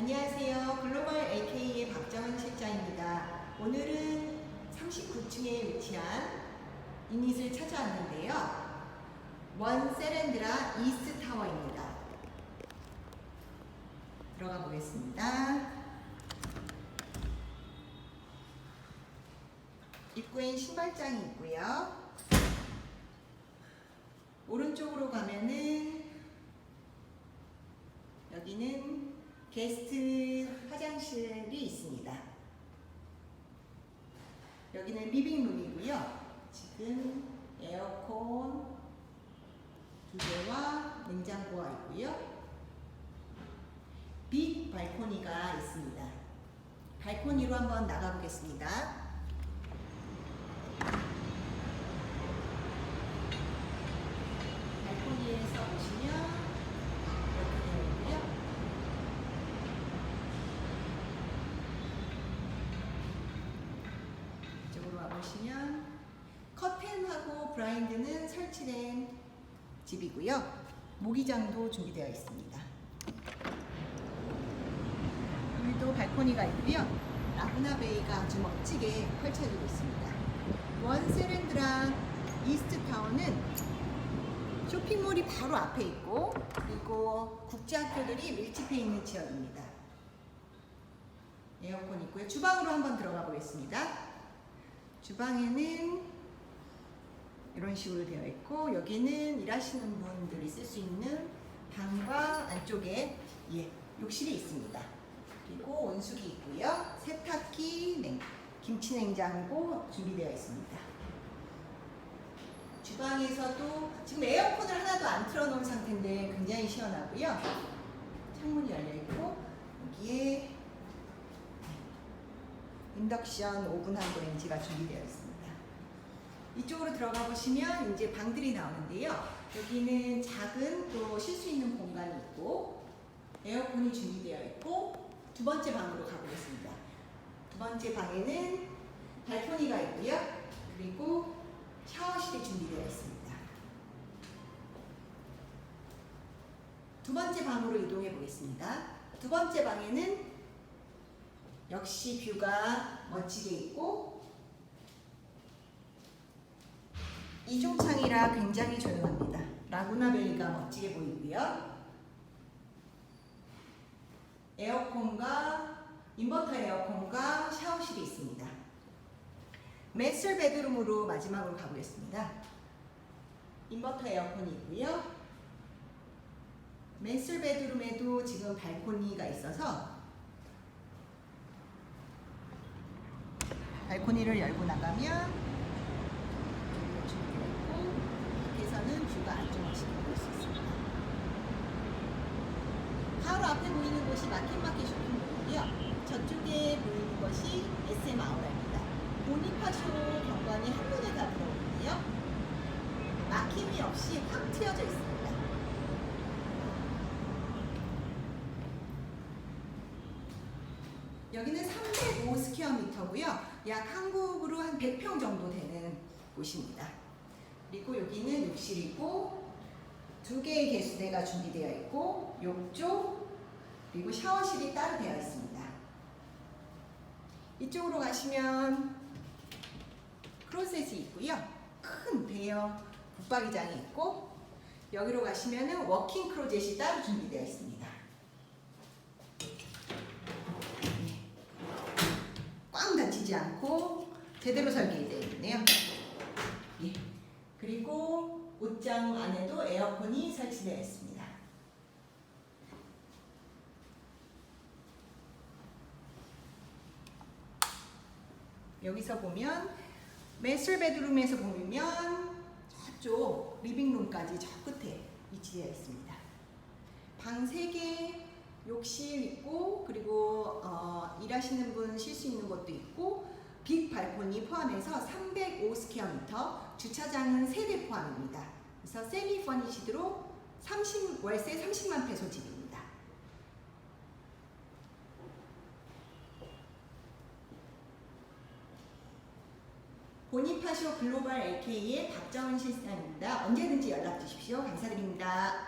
안녕하세요. 글로벌 AK의 박정은 실장입니다. 오늘은 39층에 위치한 유닛을 찾아왔는데요. 원 세렌드라 이스트 타워입니다. 들어가 보겠습니다. 입구엔 신발장이 있고요. 오른쪽으로 가면은 여기는 게스트 화장실이 있습니다. 여기는 리빙룸이고요. 지금 에어컨 두 개와 냉장고가 있고요. 빅 발코니가 있습니다. 발코니로 한번 나가 보겠습니다. 발코니에서 보시면 이렇게 되어 있고요. 이쪽으로 와 보시면 커튼하고 브라인드는 설치된 집이고요. 모기장도 준비되어 있습니다. 여기도 발코니가 있고요. 라구나 베이가 아주 멋지게 펼쳐지고 있습니다. 원 세렌드랑 이스트 타워는 쇼핑몰이 바로 앞에 있고 그리고 국제학교들이 밀집해 있는 지역입니다. 에어컨 있고요. 주방으로 한번 들어가 보겠습니다. 주방에는 이런 식으로 되어 있고 여기는 일하시는 분들이 쓸 수 있는 방과 안쪽에 예, 욕실이 있습니다. 그리고 온수기 있고요. 세탁기, 냉, 김치 냉장고 준비되어 있습니다. 주방에서도 지금 에어컨을 하나도 안 틀어놓은 상태인데 굉장히 시원하고요. 창문이 열려 있고 여기에 인덕션 오븐하고 렌지가 준비되어 있습니다. 이쪽으로 들어가 보시면 이제 방들이 나오는데요. 여기는 작은 또 쉴 수 있는 공간이 있고 에어컨이 준비되어 있고 두 번째 방으로 가보겠습니다. 두 번째 방에는 발코니가 있고요. 그리고 샤워실이 준비되어 있습니다. 두 번째 방으로 이동해 보겠습니다. 두 번째 방에는 역시 뷰가 멋지게 있고 이중창이라 굉장히 조용합니다. 라구나베리가 멋지게 보이고요. 에어컨과 인버터 에어컨과 샤워실이 있습니다. 메슬 베드룸으로 마지막으로 가보겠습니다. 인버터 에어컨이 있고요. 메슬 베드룸에도 지금 발코니가 있어서 발코니를 열고 나가면 준비되어 있고 밖에서는 뷰가 아주 멋있게 볼수 있습니다. 바로 앞에 보이는 곳이 마켓마켓 쇼핑몰이고요. 저쪽에 보이는 것이 SM 아우라입니다. 보니파쇼 경관이 한눈에 다 들어오는데요. 막힘이 없이 확 트여져 있습니다. 여기는 305 스퀘어미터고요. 약 한국으로 한 100평 정도 되는 곳입니다. 그리고 여기는 욕실이고 두 개의 개수대가 준비되어 있고 욕조 그리고 샤워실이 따로 되어 있습니다. 이쪽으로 가시면 크로셋이 있고요. 큰 대형 붙박이장이 있고 여기로 가시면 은 워킹 크로젯이 따로 준비되어 있습니다. 꽝 닫히지 않고 제대로 설계되어 있네요. 예. 그리고 옷장 안에도 에어컨이 설치되어 있습니다. 여기서 보면 메슬 베드룸에서 보면 저쪽 리빙룸까지 저 끝에 위치되어 있습니다. 방 3개, 욕실 있고 그리고 어, 일하시는 분 쉴 수 있는 것도 있고 빅 발코니 포함해서 305스퀘어미터 주차장은 3대 포함입니다. 그래서 세미 퍼니시드로 30, 월세 30만 페소 집입니다. 보니파쇼 글로벌 LK의 박정은 실장입니다. 언제든지 연락 주십시오. 감사드립니다.